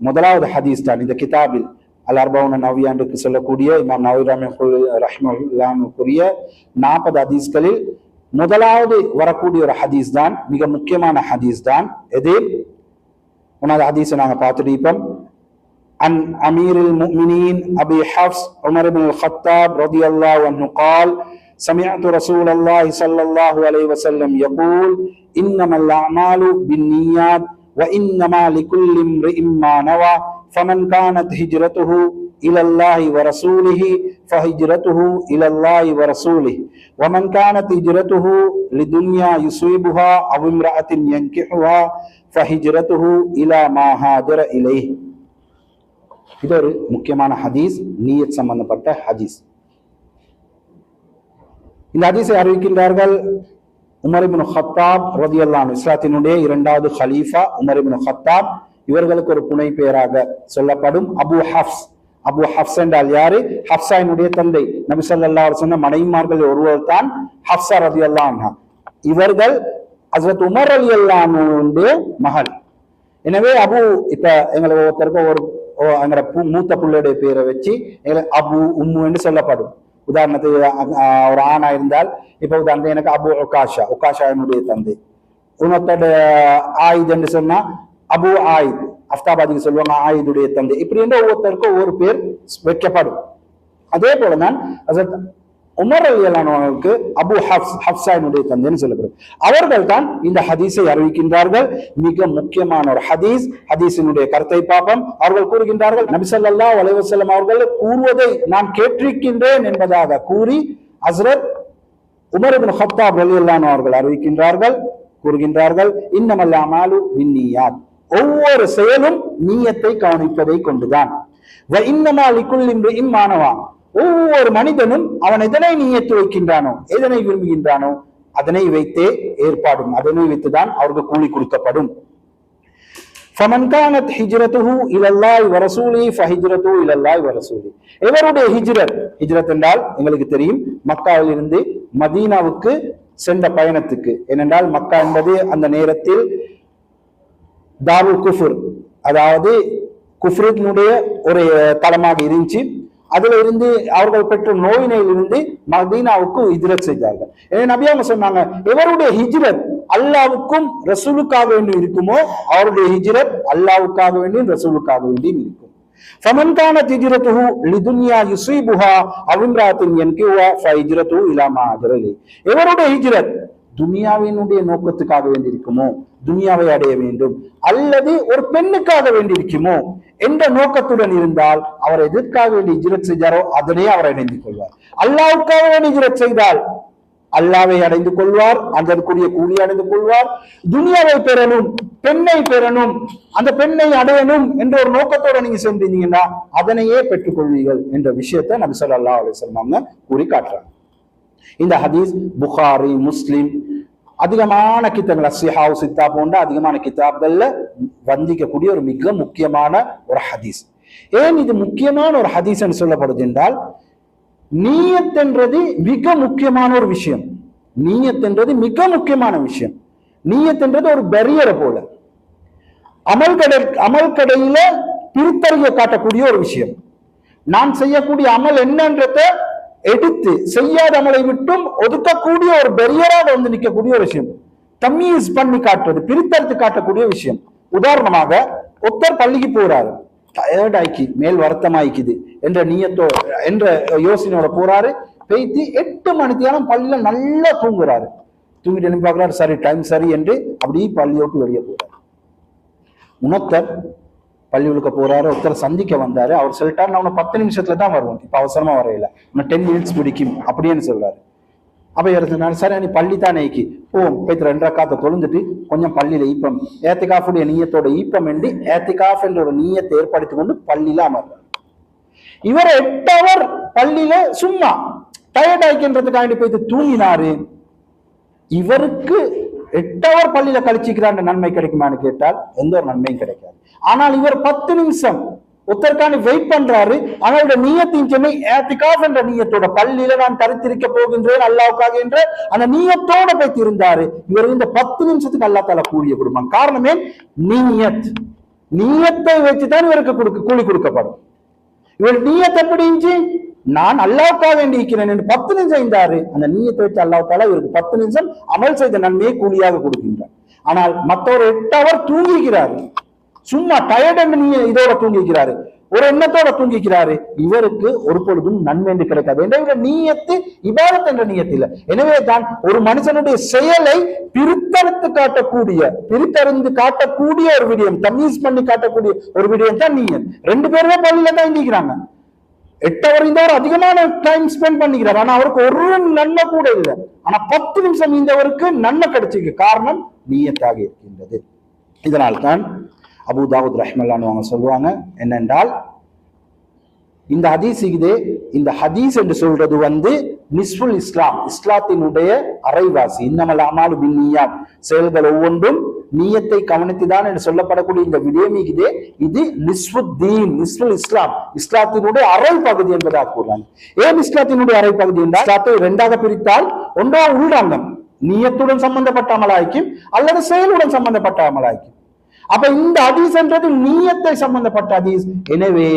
முதலாவது ஹதீஸ் தான் இந்த கிதாபில் அல் அர்பவுன நவ்யாண்டுக்கு சொல்லக்கூடிய இமாம் நவீராமி ரஹ்மல்லாமுக்குரிய நாற்பது ஹதீஸ்களில் முதலாவது வரக்கூடிய ஒரு ஹதீஸ் தான் மிக முக்கியமான ஹதீஸ் தான் எது உனது ஹதீஸை நாங்க பார்த்துட்டு இப்போ عن أمير المؤمنين أبي حفص عمر بن الخطاب رضي الله عنه قال سمعت رسول الله صلى الله عليه وسلم يقول إنما الأعمال بالنيات وإنما لكل امرئ ما نوى فمن كانت هجرته إلى الله ورسوله فهجرته إلى الله ورسوله ومن كانت هجرته لدنيا يصيبها أو امرأة ينكحها فهجرته إلى ما هاجر إليه இது ஒரு முக்கியமான ஹதீஸ் நீயத் சம்பந்தப்பட்ட ஹதீஸ் இந்த ஹதீஸை அறிவிக்கின்றார்கள் உமரிபின் ஹத்தாப் ரதியல்லான் இஸ்லாத்தினுடைய இரண்டாவது ஹலீஃபா உமரிபின் ஹத்தாப் இவர்களுக்கு ஒரு புனை பெயராக சொல்லப்படும் அபு ஹப்ஸ் அபு ஹப்ஸ் என்றால் யாரு? ஹப்சாயினுடைய தந்தை. நபிசல்லா சொன்ன மனைவிமார்கள் ஒருவர் தான் ஹப்சா ரதி இவர்கள் ஹசரத் உமர் அலி அல்லானுடைய மகள். எனவே அபு இப்ப எங்களை ஒருத்தருக்கு ஒரு ஓ- மூத்த பிள்ளையுடைய பேரை வச்சு எங்களுக்கு அபு உம்மு என்று சொல்லப்படும். உதாரணத்துக்கு ஒரு ஆணா இருந்தால் இப்ப உதாரணத்துக்கு எனக்கு அபு ஒகாஷா ஒகாஷா என்னுடைய தந்தை. உனத்தோட ஆயுத் என்று சொன்னா அபு ஆயுத் அஃப்தாபாதிக்கு சொல்லுவாங்க ஆயுதுடைய தந்தை. இப்படி என்று ஒவ்வொருத்தருக்கும் ஒவ்வொரு பேர் வைக்கப்படும். அதே போலதான் உமர் அலி அல்லானவர்களுக்கு அபு ஹப்ஸ் ஹப்சாயினுடைய தந்தைன்னு சொல்லப்படும் அவர்கள் தான் இந்த ஹதீஸை அறிவிக்கின்றார்கள். மிக முக்கியமான ஒரு ஹதீஸ். ஹதீஸினுடைய கருத்தை பார்ப்போம். அவர்கள் கூறுகின்றார்கள் நபிசல்லா ஸல்லல்லாஹு அவர்கள் கூறுவதை நான் கேட்டிருக்கின்றேன் என்பதாக கூறி ஹஸ்ரத் உமர் இப்னு ஹத்தாப் ரலியல்லாஹு அவர்கள் அறிவிக்கின்றார்கள் கூறுகின்றார்கள் இன்னமல்லாமாலு அமாலு ஒவ்வொரு செயலும் நீயத்தை கவனிப்பதை கொண்டுதான். இன்னமா லிக்குள் இன்று மானவா ஒவ்வொரு மனிதனும் அவன் எதனை நீயத்து வைக்கின்றானோ எதனை விரும்புகின்றானோ அதனை வைத்தே ஏற்பாடும் அதனை வைத்துதான் அவருக்கு கூலி கொடுக்கப்படும் فمن كانت هجرته الى الله ورسوله فهجرته الى الله ورسوله எவருடைய ஹிஜ்ரத் ஹிஜ்ரத் என்றால் எங்களுக்கு தெரியும் மக்காவில் இருந்து மதீனாவுக்கு சென்ற பயணத்துக்கு ஏனென்றால் மக்கா என்பது அந்த நேரத்தில் தாருல் குஃபுர் அதாவது குஃப்ரினுடைய ஒரு தலமாக இருந்துச்சு அதுல இருந்து அவர்கள் பெற்ற நோயினையிலிருந்து மதீனாவுக்கு ஹிஜ்ரத் செய்தார்கள் எனவே நபி அவங்க சொன்னாங்க எவருடைய ஹிஜ்ரத் அல்லாவுக்கும் ரசூலுக்காக வேண்டி இருக்குமோ அவருடைய ஹிஜ்ரத் அல்லாவுக்காக வேண்டியும் ரசூலுக்காக வேண்டியும் இருக்கும் فمن كانت هجرته لدنيا يصيبها او امراه ينكحها فهجرته الى ما هاجر اليه எவருடைய ஹிஜ்ரத் துனியாவினுடைய நோக்கத்துக்காக வேண்டி இருக்குமோ துனியாவை அடைய வேண்டும் அல்லது ஒரு பெண்ணுக்காக வேண்டி இருக்குமோ என்ற நோக்கத்துடன் இருந்தால் அவர் எதற்காக வேண்டி செய்தாரோ அதனே அவர் இணைந்து கொள்வார். அல்லாவுக்காக வேண்டி ஹிஜ்ரத் செய்தால் அல்லாவை அடைந்து கொள்வார் அதற்குரிய கூலி அடைந்து கொள்வார். துனியாவை பெறணும் பெண்ணை பெறணும் அந்த பெண்ணை அடையணும் என்ற ஒரு நோக்கத்தோட நீங்க சென்றீங்கன்னா அதனையே பெற்றுக்கொள்வீர்கள் என்ற விஷயத்தை நபி சொல்லா அலைஹி சொல்லாம கூறி காட்டுறாங்க. இந்த ஹதீஸ் புகாரி முஸ்லிம் அதிகமான கித்தங்கள் அசிஹாவு சித்தா போன்ற அதிகமான கித்தாப்கள்ல வந்திக்கக்கூடிய ஒரு மிக முக்கியமான ஒரு ஹதீஸ். ஏன் இது முக்கியமான ஒரு ஹதீஸ் என்று சொல்லப்படுது என்றால் நீயத்தென்றது மிக முக்கியமான ஒரு விஷயம். நீயத்தென்றது மிக முக்கியமான விஷயம். நீயத்தென்றது ஒரு பெரியரை போல. அமல் கடை அமல் கடையில பிரித்தறிய காட்டக்கூடிய ஒரு விஷயம். நான் செய்யக்கூடிய அமல் என்னன்றத எடுத்து செய்யாத அமலை விட்டும் ஒதுக்கக்கூடிய ஒரு பெரியராக வந்து நிற்கக்கூடிய ஒரு விஷயம். தம்மீஸ் பண்ணி காட்டுறது பிரித்தெடுத்து காட்டக்கூடிய விஷயம். உதாரணமாக ஒருத்தர் பள்ளிக்கு போறாரு. டயர்ட் ஆக்கி மேல் வருத்தம் ஆயிக்குது என்ற நீயத்தோ என்ற யோசனையோட போறாரு. பெய்த்து எட்டு மணி நேரம் பள்ளியில நல்லா தூங்குறாரு. தூங்கிட்டு என்ன பார்க்கறாரு சரி டைம் சரி என்று அப்படியே பள்ளியோட்டு வெளியே போறாரு. பள்ளி பள்ளிகளுக்கு போறாரு ஒருத்தர் சந்திக்க வந்தாரு. அவர் சொல்லிட்டாரு நான் பத்து நிமிஷத்துல தான் வருவோம் இப்ப அவசரமா வரையில. இன்னும் டென் மினிட்ஸ் பிடிக்கும் அப்படின்னு சொல்றாரு. அப்ப எடுத்துனாரு சரி நீ பள்ளி தானே ஈக்கி ஓ போய்த்து ரெண்டரை காத்த தொழுந்துட்டு கொஞ்சம் பள்ளியில ஈப்பம். ஏத்திகாஃபுடைய நீயத்தோட ஈப்பம் என்று ஏத்திகாஃப் என்ற ஒரு நீயத்தை ஏற்படுத்தி கொண்டு பள்ளியில அமர்றார். இவர் எட்டு அவர் பள்ளியில சும்மா டயர்ட் ஆகின்றதுக்காண்டி போயிட்டு தூங்கினாரு. இவருக்கு எட்டு அவர் பள்ளியில கழிச்சிக்கிறான்ற நன்மை கிடைக்குமான்னு கேட்டால் எந்த ஒரு நன்மையும் கிடைக்காது. ஆனால் இவர் பத்து நிமிஷம் ஒருத்தருக்காண்டி வெயிட் பண்றாரு. அவனோட நீயத்தின் சென்னை ஏத்திகாஃப் என்ற நீயத்தோட பள்ளியில நான் தரித்திருக்க போகின்றேன் அல்லாவுக்காக என்ற அந்த நீயத்தோட போய் திருந்தாரு. இவர் இந்த பத்து நிமிஷத்துக்கு அல்லா தால கூலிய கொடுப்பான் காரணமே நீயத். நீயத்தை வச்சுதான் இவருக்கு கொடுக்க கூலி கொடுக்கப்படும். இவர் நீயத்தை எப்படி இருந்துச்சு? நான் அல்லாவுக்காக வேண்டி இருக்கிறேன் என்று பத்து நிமிஷம் இருந்தாரு. அந்த நீயத்தை வச்சு அல்லாஹ் தாலா இவருக்கு பத்து நிமிஷம் அமல் செய்த நன்மையை கூலியாக கொடுக்கின்றார். ஆனால் மற்றவர் எட்டு அவர் தூங்கிக்கிறாரு சும்மா டயர்ட் நீ இதோட தூங்கிக்கிறாரு ஒரு எண்ணத்தோட தூங்கிக்கிறாரு இவருக்கு ஒரு பொழுதும் நன்மை என்று கிடைக்காது. என்ற நீயத்து இபாதத் என்ற நீயத்து இல்லை. எனவே தான் ஒரு மனுஷனுடைய செயலை பிரித்தறுத்து காட்டக்கூடிய பிரித்தறிந்து காட்டக்கூடிய ஒரு விடயம் தமீஸ் பண்ணி காட்டக்கூடிய ஒரு விடயம் தான் நீயத். ரெண்டு பேருமே பள்ளியில தான் இந்திக்கிறாங்க எட்டு அவர் ஒரு அதிகமான டைம் ஸ்பெண்ட் பண்ணிக்கிறார் ஆனா அவருக்கு ஒரு நன்மை கூட இல்லை. ஆனா பத்து நிமிஷம் இந்தவருக்கு நன்மை கிடைச்சிருக்கு. காரணம் நீயத்தாக இருக்கின்றது. இதனால் தான் அபு தாவூத் ரஹ்மல்லான்னு அவங்க சொல்லுவாங்க என்னென்றால் இந்த ஹதீஸ் இது இந்த ஹதீஸ் என்று சொல்றது வந்து நிஸ்புல் இஸ்லாம் இஸ்லாத்தினுடைய அரைவாசி. இன்னமல் அமாலு பின் செயல்கள் ஒவ்வொன்றும் நீயத்தை கவனித்துதான் என்று சொல்லப்படக்கூடிய இந்த விடயம் இதே இது நிஸ்புத்தீன் நிஸ்புல் இஸ்லாம். இஸ்லாத்தினுடைய அரை பகுதி என்பதாக கூறுறாங்க ஏன் இஸ்லாத்தினுடைய அரை பகுதி என்றால் இஸ்லாத்தை இரண்டாக பிரித்தால் ஒன்றா உள்ளாங்கம் நீயத்துடன் சம்பந்தப்பட்ட அமலாய்க்கும் அல்லது செயலுடன் சம்பந்தப்பட்ட அமலாய்க்கும் அப்ப இந்த அதீஸ் என்றது நீயத்தை சம்பந்தப்பட்ட அதீஸ் எனவே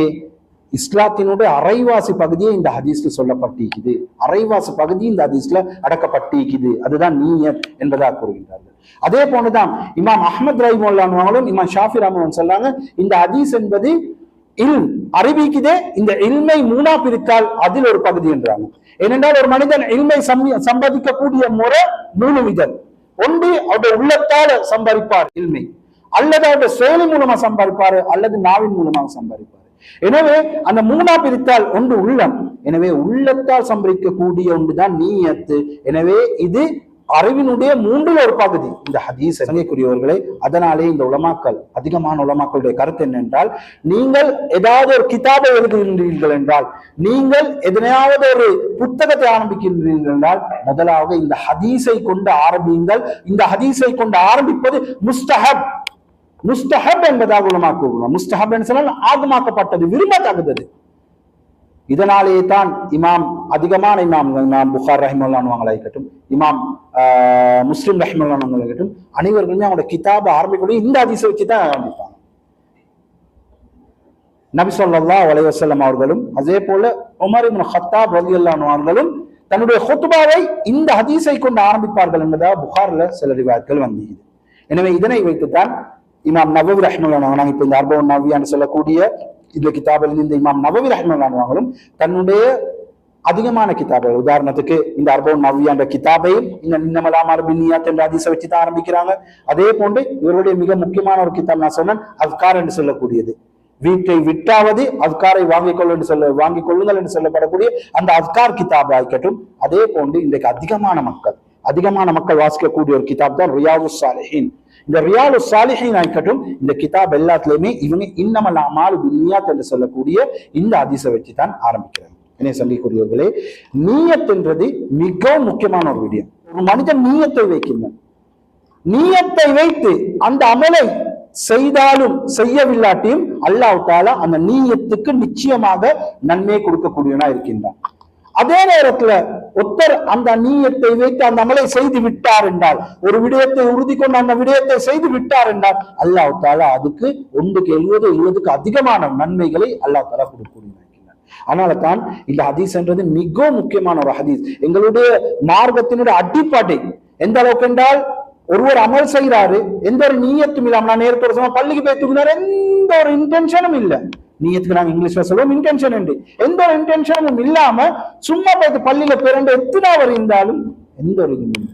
இஸ்லாத்தினுடைய அரைவாசி பகுதியே இந்த ஹதீஸ்ல சொல்லப்பட்டிருக்குது. அரைவாசி பகுதி இந்த ஹதீஸ்ல அடக்கப்பட்டிருக்குது. அதுதான் நீயர் என்பதாக கூறுகின்றார்கள். அதே போலதான் இமாம் அஹமத் ரஹிமுல்லானுவாங்களும் இமாம் ஷாஃபி ரஹ்மான் சொல்றாங்க இந்த ஹதீஸ் என்பது இல் அறிவிக்குதே இந்த இல்மை மூணா பிரித்தால் அதில் ஒரு பகுதி என்றாங்க. ஏனென்றால் ஒரு மனிதன் இல்மை சம்பாதிக்கக்கூடிய முறை மூணு விதம். ஒன்று அவருடைய உள்ளத்தால சம்பாதிப்பார் இல்மை அல்லது அவருடைய செயலி மூலமா சம்பாதிப்பாரு அல்லது நாவின் மூலமாக சம்பாதிப்பார். எனவே அந்த மூணா பிரித்தால் ஒன்று உள்ளம். எனவே உள்ளத்தால் சம்பரிக்கக்கூடிய ஒன்றுதான் நீயத்து. எனவே இது அறிவினுடைய மூன்றில் ஒரு பகுதி. இந்த ஹதீஸ் சங்கைக்குரியவர்களே அதனாலே இந்த உலமாக்கள் அதிகமான உலமாக்களுடைய கருத்து என்னென்றால் நீங்கள் ஏதாவது ஒரு கிதாபை எழுதுகின்றீர்கள் என்றால் நீங்கள் எதனையாவது ஒரு புத்தகத்தை ஆரம்பிக்கின்றீர்கள் என்றால் முதலாவது இந்த ஹதீஸை கொண்டு ஆரம்பியுங்கள். இந்த ஹதீஸை கொண்டு ஆரம்பிப்பது முஸ்தஹப். முஸ்தஹப் என்பதாக உலமாக்குவோம் முஸ்தஹப் என்று சொன்னால் ஆகமாக்கப்பட்டது விரும்பத்தகுந்தது இதனாலே தான் இமாம் அதிகமான இமாம் இமாம் புகார் ரஹிமுல்லான்வாங்களா இருக்கட்டும் இமாம் முஸ்லீம் ரஹிமுல்லான்வாங்களா இருக்கட்டும் அனைவர்களுமே அவங்களோட கிதாபை ஆரம்பிக்கக்கூடிய இந்த அதிசய வச்சு தான் ஆரம்பிப்பாங்க. நபி சொல்லா வலைவசல்லம் அவர்களும் அதே போல உமர் இப்னு ஹத்தாப் ரலியல்லாஹு அவர்களும் தன்னுடைய ஹொத்துபாவை இந்த ஹதீஸை கொண்டு ஆரம்பிப்பார்கள் என்பதாக புகாரில் சில ரிவாயத்கள் வந்தது. எனவே இதனை வைத்துத்தான் இமாம் நவவி ரஹ்மல்லான் நாங்க இப்ப இந்த அர்பவன் நவியான்னு சொல்லக்கூடிய இந்த கிதாபில் இந்த இமாம் நவவி ரஹ்மல்லான் தன்னுடைய அதிகமான கிதாபுகள் உதாரணத்துக்கு இந்த அர்பவன் நவ்யான்ற கிதாபையும் இந்த நின்னமலாமார் பின்னியாத் என்ற அதிசை வச்சு தான் ஆரம்பிக்கிறாங்க அதே போன்று இவருடைய மிக முக்கியமான ஒரு கிதாப் நான் சொன்னேன் அஸ்கார் என்று சொல்லக்கூடியது வீட்டை விட்டாவது அஸ்காரை வாங்கிக் கொள்ள என்று சொல்ல வாங்கிக் கொள்ளுங்கள் என்று சொல்லப்படக்கூடிய அந்த அஸ்கார் கிதாப் ஆகட்டும் அதே போன்று இன்றைக்கு அதிகமான மக்கள் அதிகமான மக்கள் வாசிக்கக்கூடிய ஒரு கிதாப் தான் ரியாவு சாலிஹின். இந்த ரியாலு சாலிஹின் ஆகட்டும் இந்த கிதாப் எல்லாத்துலயுமே இவங்க இன்னமல் அமால் என்று சொல்லக்கூடிய இந்த அதிச வச்சு தான் ஆரம்பிக்கிறாங்க. என்ன சங்கிக்கூடியவர்களே நீயத் என்றது மிகவும் முக்கியமான ஒரு விடயம். ஒரு மனிதன் நீயத்தை வைக்கின்றான். நீயத்தை வைத்து அந்த அமலை செய்தாலும் செய்யவில்லாட்டியும் அல்லாஹ் தாலா அந்த நீயத்துக்கு நிச்சயமாக நன்மையை கொடுக்கக்கூடியவனா இருக்கின்றான். அதே நேரத்துல ஒத்தர் அந்த நீயத்தை வைத்து அந்த அமலை செய்து விட்டார் என்றால் ஒரு விடயத்தை உறுதி கொண்டு அந்த விடயத்தை செய்து விட்டார் என்றால் அல்லாஹ் தாலா அதுக்கு ஒன்றுக்கு எழுபது எழுபதுக்கு அதிகமான நன்மைகளை அல்லாஹ் தாலா கொடுக்கணும் அதனால தான் இந்த ஹதீஸ்ன்றது மிகவும் முக்கியமான ஒரு ஹதீஸ். எங்களுடைய மார்க்கத்தினுடைய அடிப்பாட்டை எந்த அளவுக்கு என்றால் ஒருவர் அமல் செய்யறாரு எந்த ஒரு நீயத்தும் இல்லாம நான் நேரத்தோட சொன்ன பள்ளிக்கு போய் தூங்கினார் எந்த ஒரு இன்டென்ஷனும் இல்லை. நீயத்துக்கு நாங்க இங்கிலீஷ்ல சொல்லுவோம்? இன்டென்ஷன் உண்டு. எந்த ஒரு இன்டென்ஷனும் இல்லாம சும்மா பார்த்து பள்ளியில பிறண்டு எத்தனை அவர் இருந்தாலும் எந்த ஒரு இதுவும்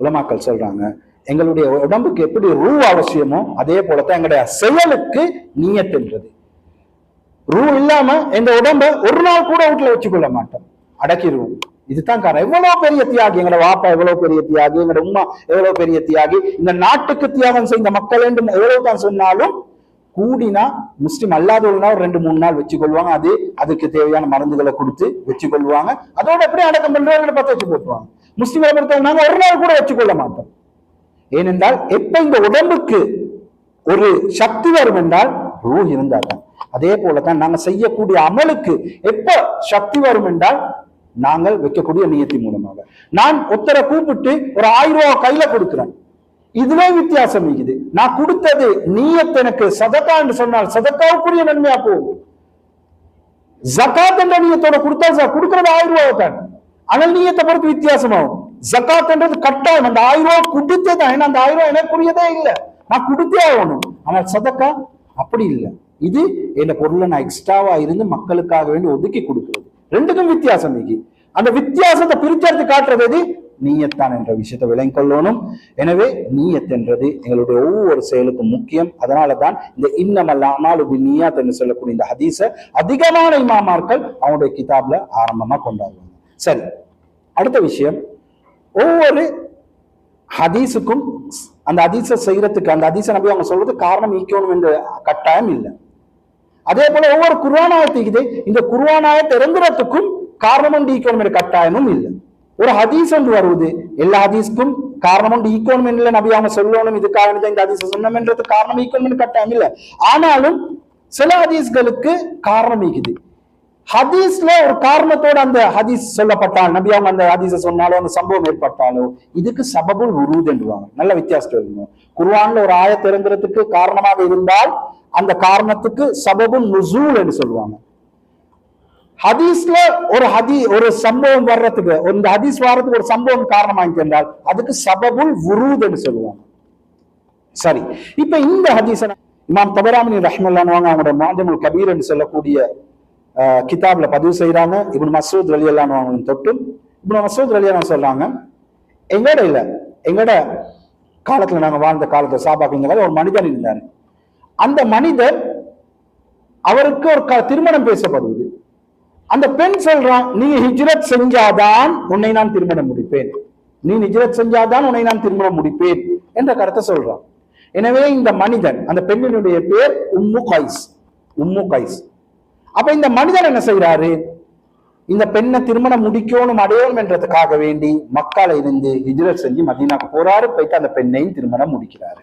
உலமாக்கள் சொல்றாங்க எங்களுடைய உடம்புக்கு எப்படி ரூ அவசியமோ அதே போலத்தான் எங்களுடைய செயலுக்கு நீயத்துன்றது ரூ இல்லாம இந்த உடம்ப ஒரு நாள் கூட வீட்டுல வச்சுக்கொள்ள மாட்டோம். அடக்கிடுவோம். இதுதான் காரணம். எவ்வளவு பெரிய தியாகி எங்களோட வாப்பா எவ்வளவு பெரிய தியாகி எங்களோட உமா எவ்வளவு பெரிய தியாகி இந்த நாட்டுக்கு தியாகம் செய்த மக்கள் என்று எவ்வளவு தான் சொன்னாலும் கூடினா முஸ்லீம் அல்லாதவங்கன்னா ஒரு ரெண்டு மூணு நாள் வச்சுக்கொள்வாங்க. அது அதுக்கு தேவையான மருந்துகளை கொடுத்து வச்சுக்கொள்வாங்க. அதோட எப்படி அடக்கம் பண்றவங்களை பத்து வச்சு போட்டுருவாங்க. முஸ்லீம் பொறுத்தவங்க ஒரு நாள் கூட வச்சுக்கொள்ள மாட்டோம். ஏனென்றால் எப்ப இந்த உடம்புக்கு ஒரு சக்தி வரும் என்றால் ரூ இருந்தால்தான் அதே போலதான் நாங்க செய்யக்கூடிய அமலுக்கு எப்ப சக்தி வரும் என்றால் நாங்கள் வைக்கக்கூடிய நியத்தி மூலமாக. நான் ஒருத்தரை கூப்பிட்டு ஒரு ஆயிரம் ரூபாய் கையில கொடுக்கிறேன். இதுவே வித்தியாசம் இருக்குது. நான் கொடுத்தது நீயத் எனக்கு சதக்கா என்று சொன்னால் சதக்காவுக்குரிய நன்மையா போகும். ஜக்காத் என்ற நீயத்தோட கொடுத்தா கொடுக்கறது ஆயிரம் ரூபாய் தான். ஆனால் நீயத்தை பொறுத்து வித்தியாசமாகும். ஜகாத்ன்றது கட்டாயம். அந்த ஆயிரம் ரூபாய் கொடுத்தே தான். ஏன்னா அந்த ஆயிரம் ரூபாய் எனக்குரியதே இல்லை. நான் கொடுத்தே ஆகணும். ஆனால் சதக்கா அப்படி இல்லை. இது என்ன பொருளை நான் எக்ஸ்ட்ராவா இருந்து மக்களுக்காக வேண்டி ஒதுக்கி கொடுக்குறது. ரெண்டுக்கும் வித்தியாசம் இன்னைக்கு அந்த வித்தியாசத்தை பிரிச்செடுத்து காட்டுறது எது? நீயத்தான் என்ற விஷயத்தை விளங்கிக் கொள்ளணும். எனவே நீயத் என்றது எங்களுடைய ஒவ்வொரு செயலுக்கும் முக்கியம். அதனால தான் இந்த இன்னமல்ல அமாலுபி நீயாத் என்று சொல்லக்கூடிய இந்த ஹதீஸ அதிகமான இமாமார்கள் அவனுடைய கிதாப்ல ஆரம்பமா கொண்டாடுவாங்க. சரி அடுத்த விஷயம். ஒவ்வொரு ஹதீஸுக்கும் அந்த ஹதீஸை செய்யறதுக்கு அந்த ஹதீஸை நம்பி அவங்க சொல்றது காரணம் ஈக்கணும் என்ற கட்டாயம் இல்லை. அதே போல ஒவ்வொரு குர்வானாயத்துக்குது இந்த குர்வானாயத்தை இறங்குறதுக்கும் காரணம் ஈக்கணும் என்ற கட்டாயமும் இல்லை. ஒரு ஹதீஸ் ஒன்று வருவது எல்லா ஹதீஸ்க்கும் காரணம் ஈக்கணும் இல்லை நபி அவங்க சொல்லணும் இது காரணம் இந்த ஹதீஸ் சொன்னோம்ன்றது காரணம் ஈக்கணும் கட்டாயம் இல்லை ஆனாலும் சில ஹதீஸ்களுக்கு காரணம் இருக்குது ஹதீஸ்ல ஒரு காரணத்தோட அந்த ஹதீஸ் சொல்லப்பட்டால் நபி அவங்க அந்த ஹதீஸ சொன்னாலோ அந்த சம்பவம் ஏற்பட்டாலோ இதுக்கு சபபுல் உருது என்றுவாங்க நல்ல வித்தியாசம் இருக்கணும் குர்ஆன்ல ஒரு ஆயத்திறங்கிறதுக்கு காரணமாக இருந்தால் அந்த காரணத்துக்கு சபபுல் நுசூல் என்று சொல்லுவாங்க ஹதீஸ்ல ஒரு ஹதி ஒரு சம்பவம் வர்றதுக்கு இந்த ஹதீஸ் வர்றதுக்கு ஒரு சம்பவம் காரணமாக என்றால் அதுக்கு சபபுல் உருதுன்னு சொல்லுவோம் சொல்லுவாங்க. சரி இப்ப இந்த ஹதீஸ் இமாம் தபராமணி ரஹ்மல்லானவங்க அவங்களோட மாஜமுல் கபீர் என்று சொல்லக்கூடிய கிதாப்ல பதிவு செய்யறாங்க இப்னு மசூத் வலியல்லானவங்க தொட்டு இப்னு மசூத் வலியான சொல்றாங்க எங்கட இல்ல எங்கட காலத்துல நாங்க வாழ்ந்த காலத்துல சாபாக்குங்க ஒரு மனிதன் இருந்தார். அந்த மனிதர் அவருக்கு ஒரு க- திருமணம் பேசப்படுவது. அந்த பெண் சொல்றான் நீ ஹிஜ்ரத் செஞ்சாதான் உன்னை நான் திருமணம் முடிப்பேன். நீ ஹிஜ்ரத் செஞ்சாதான் உன்னை நான் திருமணம் முடிப்பேன் என்ற கருத்தை சொல்றான். எனவே இந்த மனிதன் அந்த பெண்ணினுடைய பேர் உம்மு கைஸ் உம்மு கைஸ். அப்ப இந்த மனிதன் என்ன செய்யறாரு இந்த பெண்ணை திருமணம் முடிக்கணும் அடையணும் என்றதுக்காக வேண்டி மக்களை இருந்து ஹிஜ்ரத் செஞ்சு மதீனாக்கு போறாரு போயிட்டு அந்த பெண்ணையும் திருமணம் முடிக்கிறாரு.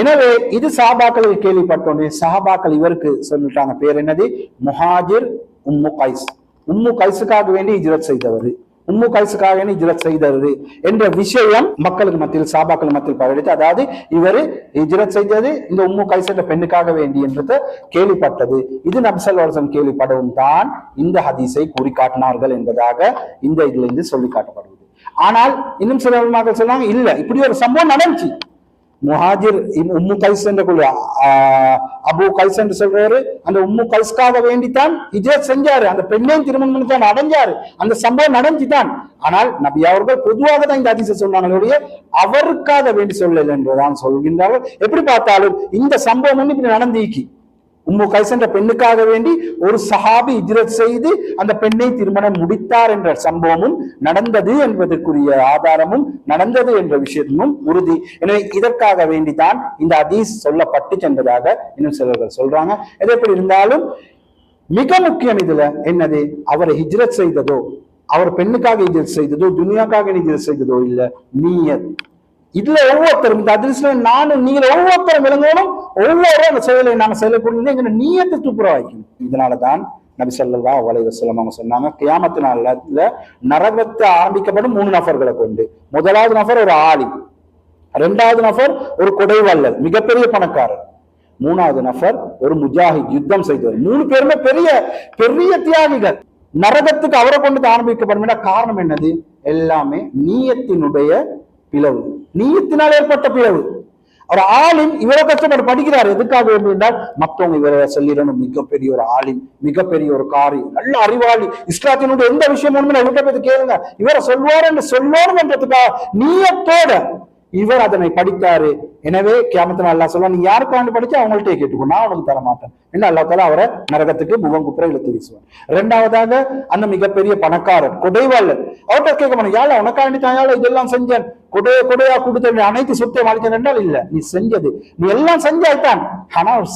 எனவே இது சாபாக்கள் கேள்விப்பட்டோன்னே சாபாக்கள் இவருக்கு சொல்லிட்டாங்க. பேர் என்னது? முஹாஜிர் உம்மு கைஸ். உம்மு கைஸுக்காக வேண்டி ஹிஜ்ரத் செய்தவர். உம்மு கைஸுக்காக வேண்டி ஹிஜ்ரத் செய்தவர் என்ற விஷயம் மக்களுக்கு மத்தியில் சாபாக்கள் மத்தியில் பரவிடுச்சு அதாவது இவர் ஹிஜ்ரத் செய்தது இந்த உம்மு கைஸ் என்ற பெண்ணுக்காக வேண்டி என்றது கேள்விப்பட்டது. இது நப்சல் வருஷம் கேள்விப்படவும் தான் இந்த ஹதீஸை கூறி காட்டினார்கள் என்பதாக இந்த இதுல இருந்து சொல்லி காட்டப்படுவது ஆனால் இன்னும் சில மக்கள் சொன்னாங்க இல்ல இப்படி ஒரு சம்பவம் நடந்துச்சு. முஹாஜிர் உம்மு கைஸ் என்ற குழு அபு கைஸ் என்று சொல்றாரு அந்த உம்மு கைஸ்க்காக வேண்டித்தான் ஹிஜ்ரத் செஞ்சாரு. அந்த பெண்ணையும் திருமணம் பண்ணித்தான் அடைஞ்சாரு. அந்த சம்பவம் நடந்துதான். ஆனால் நபி அவர்கள் பொதுவாக தான் இந்த அதிசயம் சொன்னாங்களுடைய அவருக்காக வேண்டி சொல்லல என்றுதான் சொல்கின்றார்கள். எப்படி பார்த்தாலும் இந்த சம்பவம் வந்து இப்படி நடந்தீக்கி. உம்மு கைஸ் என்ற பெண்ணுக்காக வேண்டி ஒரு சஹாபி இஜ்ரத் செய்து அந்த பெண்ணை திருமணம் முடித்தார் என்ற சம்பவமும் நடந்தது என்பதற்குரிய ஆதாரமும் நடந்தது என்ற விஷயமும் உறுதி. எனவே இதற்காக வேண்டிதான் இந்த அதீஸ் சொல்லப்பட்டு சென்றதாக இன்னும் சிலர்கள் சொல்றாங்க. எது எப்படி இருந்தாலும் மிக முக்கியம் இதுல என்னது? அவரை ஹிஜ்ரத் செய்ததோ அவர் பெண்ணுக்காக இஜ்ரத் செய்ததோ துனியாக்காக இஜ்ரத் செய்ததோ இல்ல நீயத். இதுல ஒவ்வொருத்தரும் இந்த அதிர்ஷ்டம் நானும் நீங்க ஒவ்வொருத்தரும் விளங்கணும். ஒவ்வொரு அந்த செயலை நாங்க செய்யக்கூடிய எங்க நீயத்தை துப்புரா இதனாலதான் நபி ஸல்லல்லாஹு அலைஹி வஸல்லம் அவங்க சொன்னாங்க கியாமத்து நாளில் நரகத்தை ஆரம்பிக்கப்படும் மூணு நபர்களை கொண்டு. முதலாவது நபர் ஒரு ஆளி ரெண்டாவது நபர் ஒரு கொடைவல்லல் மிகப்பெரிய பணக்காரர். மூணாவது நபர் ஒரு முஜாஹித் யுத்தம் செய்தவர். மூணு பேருமே பெரிய பெரிய தியாகிகள். நரகத்துக்கு அவரை கொண்டு ஆரம்பிக்கப்படும். காரணம் என்னது? எல்லாமே நீயத்தினுடைய பிளவு. நீயத்தினால் ஏற்பட்ட பிளவு. ஒரு ஆளின் இவ்வளவு கஷ்டப்பட்டு படிக்கிறார். எதுக்காக வேண்டும் என்றால் மற்றவங்க இவரை சொல்லிடணும். மிகப்பெரிய ஒரு ஆளின் மிகப்பெரிய ஒரு காரியம். நல்ல அறிவாளி. இஸ்லாத்தினுடைய எந்த விஷயம் ஒன்றுமே இவர்கிட்ட போய் கேளுங்க. இவரை சொல்வார் என்று சொல்லணும் என்றதுக்காக நீயத்தோட இவர் அதனை படித்தாரு. எனவே கியாமத்துல அல்லா சொல்ல நீ யாருக்காண்டு படிச்சா அவங்கள்ட்ட கேட்டுக்கோ நான் அவனுக்கு தர மாட்டேன் என்ன அல்லா தாலா அவரை நரகத்துக்கு முகம் குப்புற இழுத்து வீசுவான் ரெண்டாவதாக அந்த மிகப்பெரிய பணக்காரர் கொடைவாளர் அவர்கிட்ட கேட்க மாட்டேன் யாழ உனக்காண்டி தான் யாழ இதெல்லாம் செஞ்சேன். கொடைய கொடையா கொடுத்த நீ அனைத்து சொத்தை வாழ்க்கை என்றால் இல்ல நீ செஞ்சது. நீ எல்லாம் செஞ்சாய்த்தான். ஆனா ஒரு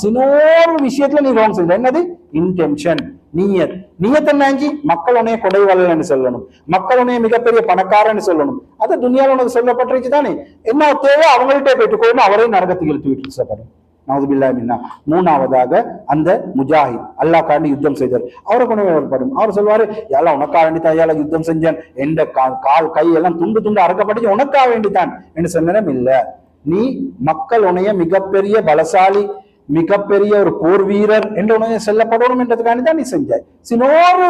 விஷயத்துல நீ ரோங் செஞ்ச என்னது? இன்டென்ஷன் நீயத். நீயத் என்னாஞ்சி மக்கள் உனைய கொடைவாளன்னு சொல்லணும். மக்கள் உனைய மிகப்பெரிய பணக்காரன்னு சொல்லணும். அது துனியால உனக்கு சொல்லப்பட்டிருச்சு தானே. என்ன தேவை? அவங்கள்ட்ட போயிட்டு கோணும் அவரையும் நரகத்துக்கு இழுத்து விட்டு சொல்லப்படும். நவதுபில்லா மூணாவதாக அந்த முஜாஹித். அல்லா காண்டி யுத்தம் செய்தார். அவரை கொண்டு வரப்படும் அவர் சொல்வாரு எல்லாம் உனக்கா வேண்டித்தான் தாயால யுத்தம் செஞ்சேன். எந்த கா- கால் கை எல்லாம் துண்டு துண்டு அறக்கப்பட்டு உனக்கா வேண்டித்தான். என்று சொன்னதும் இல்ல. நீ மக்கள் உனைய மிகப்பெரிய பலசாலி மிகப்பெரிய ஒரு போர் வீரர் என்று உணவு செல்லப்படணும் என்றதுக்காண்டி தான் நீ செஞ்சாய். சினோரு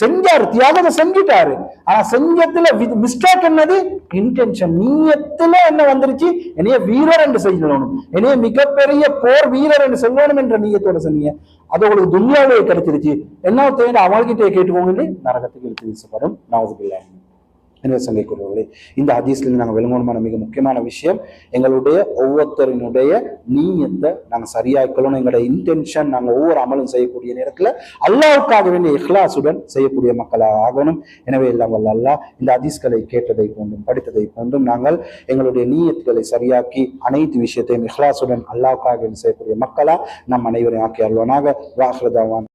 செஞ்சாரு தியாகத்தை செஞ்சிட்டாரு. ஆனா செஞ்சத்துல மிஸ்டேக் என்னது? இன்டென்ஷன் நீயத்துல என்ன வந்துருச்சு? என்னைய வீரர் என்று செய்யணும் என்னைய மிகப்பெரிய போர் வீரர் என்று சொல்லணும் என்ற நீயத்தோட சொன்னீங்க. அது உங்களுக்கு துன்யாவிலே கிடைச்சிருச்சு. என்ன தேவை அவங்ககிட்ட கேட்டுக்கோங்க நரகத்துக்கு இழுத்து வீசப்படும். நாவதுபில்லா எனவே சங்கைக்குரியவர்களே இந்த ஹதீஸ்லேருந்து நாங்கள் விளங்கணுமான மிக முக்கியமான விஷயம் எங்களுடைய ஒவ்வொருத்தரினுடைய நீயத்தை நாங்கள் சரியாக்கணும். எங்களுடைய இன்டென்ஷன் நாங்கள் ஒவ்வொரு அமலும் செய்யக்கூடிய நேரத்தில் அல்லாவுக்காக வேண்டிய இஹ்லாசுடன் செய்யக்கூடிய மக்களாக ஆகணும். எனவே எல்லாம் வல்ல அல்லாஹ் இந்த ஹதீஸ்களை கேட்டதை போன்றும் படித்ததை போன்றும் நாங்கள் எங்களுடைய நீயத்துகளை சரியாக்கி அனைத்து விஷயத்தையும் இஹ்லாசுடன் அல்லாவுக்காக செய்யக்கூடிய மக்களாக நம் அனைவரையும் ஆக்கி அருள்வனாக. வாஹ்ரதாவான்